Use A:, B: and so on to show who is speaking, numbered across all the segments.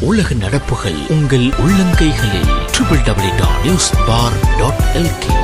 A: உலக நடப்புகள் உங்கள் உள்ளங்கைகளில். Triple W dot news for dot LK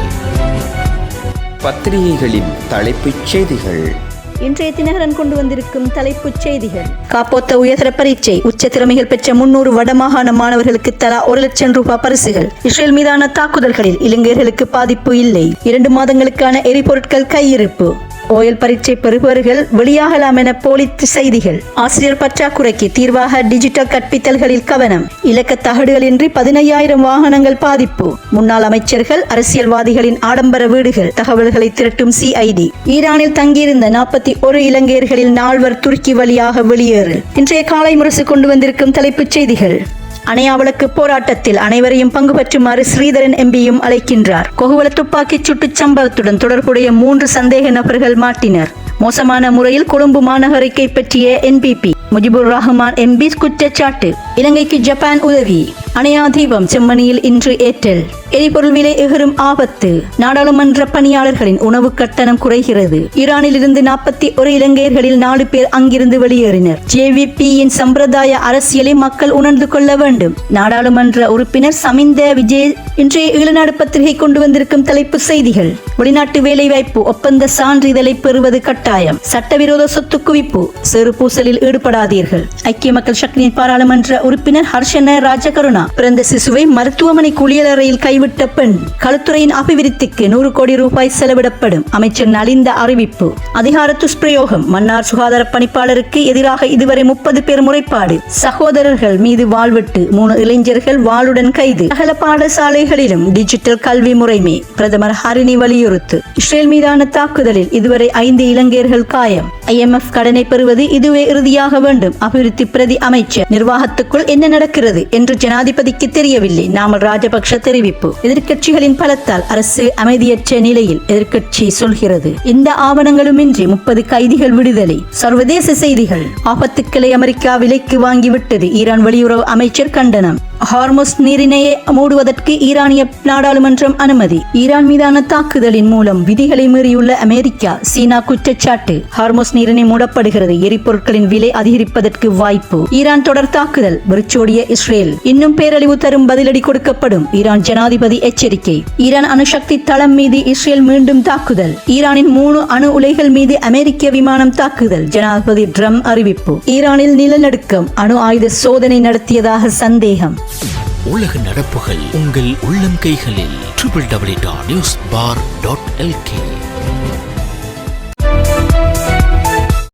B: பத்திரிகைகளின் தலைப்புச் செய்திகள்.
C: இன்றைய தினகரன் கொண்டு வந்திருக்கும் தலைப்புச் செய்திகள். காப்போத்த உயர்தர பரீட்சை. உச்ச திறமைகள் பெற்ற முன்னூறு வடமாகாண மாணவர்களுக்கு தலா ஒரு லட்சம் ரூபாய் பரிசுகள். இஸ்ரேல் மீதான தாக்குதல்களில் இலங்கையர்களுக்கு பாதிப்பு இல்லை. இரண்டு மாதங்களுக்கான எரிபொருட்கள் கையிருப்பு. ஓயல் பரீட்சை பெறுபவர்கள் வெளியாகலாம் என போலித்து செய்திகள். ஆசிரியர் பற்றாக்குறைக்கு தீர்வாக டிஜிட்டல் கற்பித்தல்களில் கவனம். இலக்க தகடுகளின்றி பதினையாயிரம் வாகனங்கள் பாதிப்பு. முன்னாள் அமைச்சர்கள் அரசியல்வாதிகளின் ஆடம்பர வீடுகள் தகவல்களை திரட்டும் சிஐடி. ஈரானில் தங்கியிருந்த நாற்பத்தி ஒரு இலங்கையர்களில் நால்வர் துருக்கி வழியாக வெளியேறல். இன்றைய காலை முரசு கொண்டு வந்திருக்கும் தலைப்புச் செய்திகள். அணையாவளக்கு போராட்டத்தில் அனைவரையும் பங்கு பெற்றுமாறு ஸ்ரீதரன் எம்பியும் அழைக்கின்றார். கொகுவல துப்பாக்கிச் சுட்டுச் சம்பவத்துடன் தொடர்புடைய மூன்று சந்தேக நபர்கள் மாட்டினர். மோசமான முறையில் கொழும்பு மாநகரை கைப்பற்றிய என்பிபி முஜிபுர் ரஹ்மான் எம்பி குற்றச்சாட்டு. இலங்கைக்கு ஜப்பான் உதவி. அணையா தீபம் செம்மணியில் இன்று ஏற்றல். எரிபொருள் விலை எகரும் ஆபத்து. நாடாளுமன்ற பணியாளர்களின் உணவு கட்டணம் குறைகிறது. ஈரானில் இருந்து நாற்பத்தி ஒரு இலங்கையர்களில் நாலு பேர் அங்கிருந்து வெளியேறினர். ஜேவிபியின் சம்பிரதாய அரசியலை மக்கள் உணர்ந்து கொள்ள வேண்டும். நாடாளுமன்ற உறுப்பினர் சமிந்த விஜய் இன்றைய ஈழநாடு பத்திரிகை கொண்டு வந்திருக்கும் தலைப்பு செய்திகள். வெளிநாட்டு வேலைவாய்ப்பு ஒப்பந்த சான்றிதழை பெறுவது கட்டாயம். சட்டவிரோத சொத்து குவிப்பு. சிறு பூசலில் ஈடுபடாதீர்கள். ஐக்கிய மக்கள் சக்தியின் பாராளுமன்ற உறுப்பினர் ஹர்ஷன ராஜகருணா பிறந்த சிசுவை மருத்துவமனை குளியலறையில் கைவிட்ட பெண் களத்துறையின் அபிவிருத்திக்கு நூறு கோடி ரூபாய் செலவிடப்படும். அமைச்சர் நலிந்த அறிவிப்பு. அதிகார துஷ்பிரயோகம். மன்னார் சுகாதார பணிப்பாளருக்கு எதிராக இதுவரை முப்பது பேர் முறைப்பாடு. சகோதரர்கள் மீது வாழ்வெட்டு மூணு இளைஞர்கள் வாளுடன் கைது. அகல பாடசாலைகளிலும் டிஜிட்டல் கல்வி முறைமை. பிரதமர் ஹரிணி வலியுறுத்து. இஸ்ரேல் மீதான தாக்குதலில் இதுவரை ஐந்து இலங்கையர்கள் காயம். ஐஎம்எஃப் கடனை பெறுவது இதுவே இறுதியாக வேண்டும். அபிவிருத்தி பிரதி அமைச்சர் நிர்வாகத்துக்குள் என்ன நடக்கிறது என்று ஜனாதிபதிக்கு தெரியவில்லை. நாமல் ராஜபக்ஷ தெரிவிப்பு. எதிர்க்கட்சிகளின் பலத்தால் அரசு அமைதியற்ற நிலையில் எதிர்க்கட்சி சொல்கிறது. இந்த ஆவணங்களுமின்றி முப்பது கைதிகள் விடுதலை. சர்வதேச செய்திகள். ஆபத்துக்களை அமெரிக்கா விலைக்கு வாங்கிவிட்டது. ஈரான் வெளியுறவு அமைச்சர் கண்டனம். ஹார்மோஸ் நீரிணையை மூடுவதற்கு ஈரானிய நாடாளுமன்றம் அனுமதி. ஈரான் மீதான தாக்குதலின் மூலம் விதிகளை மீறியுள்ள அமெரிக்கா சீனா குற்றச்சாட்டு. ஹார்மோஸ் நீரினை மூடப்படுகிறது. எரிபொருட்களின் விலை அதிகரிப்பதற்கு வாய்ப்பு. ஈரான் தொடர் தாக்குதல் வெறிச்சோடிய இஸ்ரேல். இன்னும் பேரழிவு தரும் பதிலடி கொடுக்கப்படும். ஈரான் ஜனாதிபதி எச்சரிக்கை. ஈரான் அணுசக்தி தளம் மீது இஸ்ரேல் மீண்டும் தாக்குதல். ஈரானின் மூணு அணு உலைகள் மீது அமெரிக்க விமானம் தாக்குதல். ஜனாதிபதி ட்ரம் அறிவிப்பு. ஈரானில் நிலநடுக்கம். அணு ஆயுத சோதனை நடத்தியதாக சந்தேகம்.
A: உலக நடப்புகள் உங்கள் உள்ளம் கைகளில் triple W dot news for dot LK